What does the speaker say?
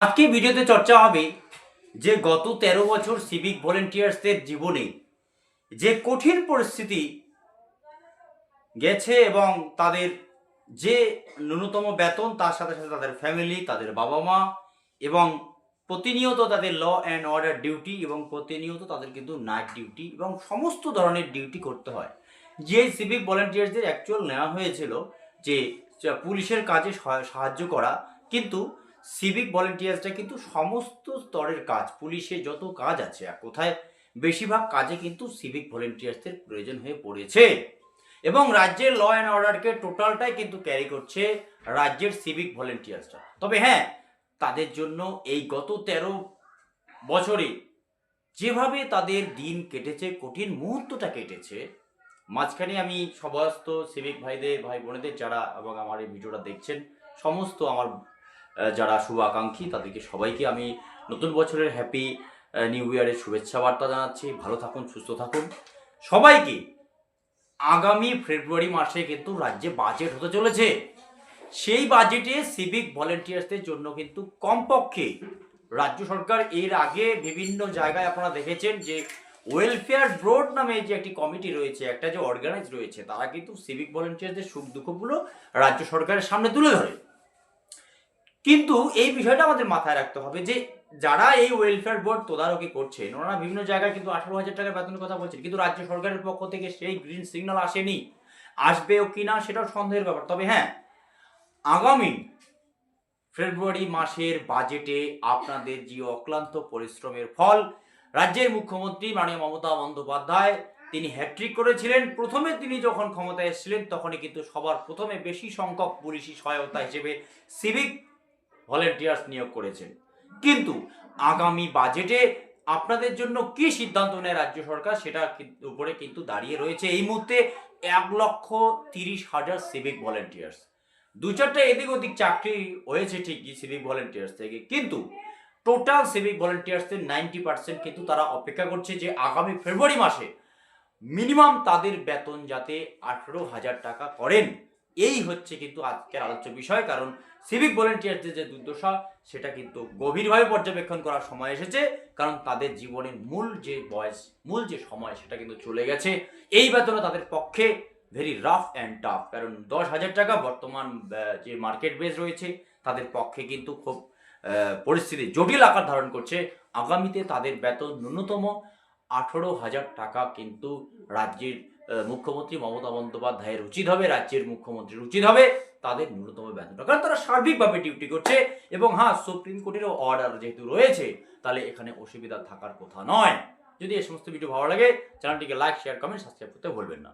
আজকে ভিডিওতে চর্চা হবে যে গত তেরো বছর সিভিক ভলেন্টিয়ার্সদের জীবনে যে কঠিন পরিস্থিতি গেছে এবং তাদের যে ন্যূনতম বেতন, তার সাথে সাথে তাদের ফ্যামিলি তাদের বাবা মা এবং প্রতিনিয়ত তাদের ল অ্যান্ড অর্ডার ডিউটি এবং প্রতিনিয়ত তাদের কিন্তু নাইট ডিউটি এবং সমস্ত ধরনের ডিউটি করতে হয়। যে সিভিক ভলেন্টিয়ার্সদের অ্যাকচুয়াল নেওয়া হয়েছিল যে, পুলিশের কাজে সাহায্য করা, কিন্তু সিভিক ভলেন্টিয়ার্সটা কিন্তু সমস্ত স্তরের কাজ, পুলিশে যত কাজ আছে, আর কোথায় বেশিরভাগ কাজে কিন্তু সিভিক ভলেন্টিয়ার্সদের প্রয়োজন হয়ে পড়েছে। এবং রাজ্যের ল অ্যান্ড অর্ডারকে টোটালটাই কিন্তু ক্যারি করছে রাজ্যের সিভিক ভলেন্টিয়ার্সরা তবে হ্যাঁ তাদের জন্য এই গত তেরো বছরে যেভাবে তাদের দিন কেটেছে, কঠিন মুহূর্তটা কেটেছে, মাঝখানে আমি সমস্ত সিভিক ভাইদের, ভাই বোনেদের যারা এবং আমার এই ভিডিওটা দেখছেন, সমস্ত আমার যারা শুভাকাঙ্ক্ষী, তাদেরকে সবাইকে আমি নতুন বছরের হ্যাপি নিউ ইয়ারের শুভেচ্ছা বার্তা জানাচ্ছি। ভালো থাকুন, সুস্থ থাকুন। সবাইকে আগামী ফেব্রুয়ারি মাসে কিন্তু রাজ্যে বাজেট হতে চলেছে। সেই বাজেটে সিভিক ভলেন্টিয়ার্সদের জন্য কিন্তু কমপক্ষে রাজ্য সরকার এর আগে বিভিন্ন জায়গায় আপনারা দেখেছেন যে ওয়েলফেয়ার বোর্ড নামে যে একটি কমিটি রয়েছে, একটা যে অর্গানাইজ রয়েছে, তারা কিন্তু সিভিক ভলেন্টিয়ারদের সুখ দুঃখগুলো রাজ্য সরকারের সামনে তুলে ধরে। কিন্তু এই বিষয়টা আমাদের মাথায় রাখতে হবে যে যারা এই ওয়েলফেয়ার বোর্ড তদারকি করছেন, ওনারা বিভিন্ন জায়গায় কিন্তু আঠারো হাজার টাকা বেতনের কথা বলছেন, কিন্তু রাজ্য সরকারের পক্ষ থেকে সেই গ্রিন সিগন্যাল আসেনি। আসবেও কিনা সেটাও সন্দেহের ব্যাপার। তবে হ্যাঁ আগামী ফেব্রুয়ারি মাসের বাজেটে আপনাদের যে অক্লান্ত পরিশ্রমের ফল, রাজ্যের মুখ্যমন্ত্রী মাননীয় মমতা বন্দ্যোপাধ্যায় তিনি হ্যাট্রিক করেছিলেন। প্রথমে তিনি যখন ক্ষমতায় এসেছিলেন, তখনই কিন্তু সবার প্রথমে বেশি সংখ্যক পুলিশি সহায়তা হিসেবে সিভিক ভলেন্টিয়ার্স নিয়োগ করেছেন। কিন্তু আগামী বাজেটে আপনাদের জন্য কি সিদ্ধান্ত নেয় রাজ্য সরকার সেটা উপরে কিন্তু দাঁড়িয়ে রয়েছে। এই মুহূর্তে এক লক্ষ তিরিশ হাজার সিভিক ভলেন্টিয়ার্স দু চারটা এদিক ওদিক চাকরি হয়েছে ঠিকই সিভিক ভলেন্টিয়ার্স থেকে। কিন্তু টোটাল সিভিক ভলেন্টিয়ার্সদের নাইনটি পার্সেন্ট কিন্তু তারা অপেক্ষা করছে যে আগামী ফেব্রুয়ারি মাসে মিনিমাম তাদের বেতন যাতে আঠেরো হাজার টাকা করেন। এই হচ্ছে কিন্তু আজকের আলোচ্য বিষয়, কারণ সিভিক ভলেন্টিয়ারদের যে দুর্দশা, সেটা কিন্তু গভীরভাবে পর্যবেক্ষণ করার সময় এসেছে, কারণ তাদের জীবনের মূল যে বয়স, মূল যে সময়, সেটা কিন্তু চলে গেছে। এই বেতনে তাদের পক্ষে ভেরি রাফ অ্যান্ড টাফ কারণ দশ হাজার টাকা বর্তমান যে মার্কেট বেস রয়েছে, তাদের পক্ষে কিন্তু খুব পরিস্থিতি জটিল আকার ধারণ করছে। আগামীতে তাদের বেতন ন্যূনতম আঠেরো হাজার টাকা কিন্তু রাজ্যের মুখ্যমন্ত্রী মমতা বন্দ্যোপাধ্যায়ের উচিত হবে, রাজ্যের মুখ্যমন্ত্রীর উচিত হবে, তাদের ন্যূনতম বেতনটা কারণ তারা সার্বিকভাবে ডিউটি করছে এবং হ্যাঁ সুপ্রিম কোর্টেরও অর্ডার যেহেতু রয়েছে, তাহলে এখানে অসুবিধা থাকার কথা নয়। যদি এই সমস্ত ভিডিও ভালো লাগে চ্যানেলটিকে লাইক শেয়ার কমেন্ট সাবস্ক্রাইব করতে ভুলবেন না।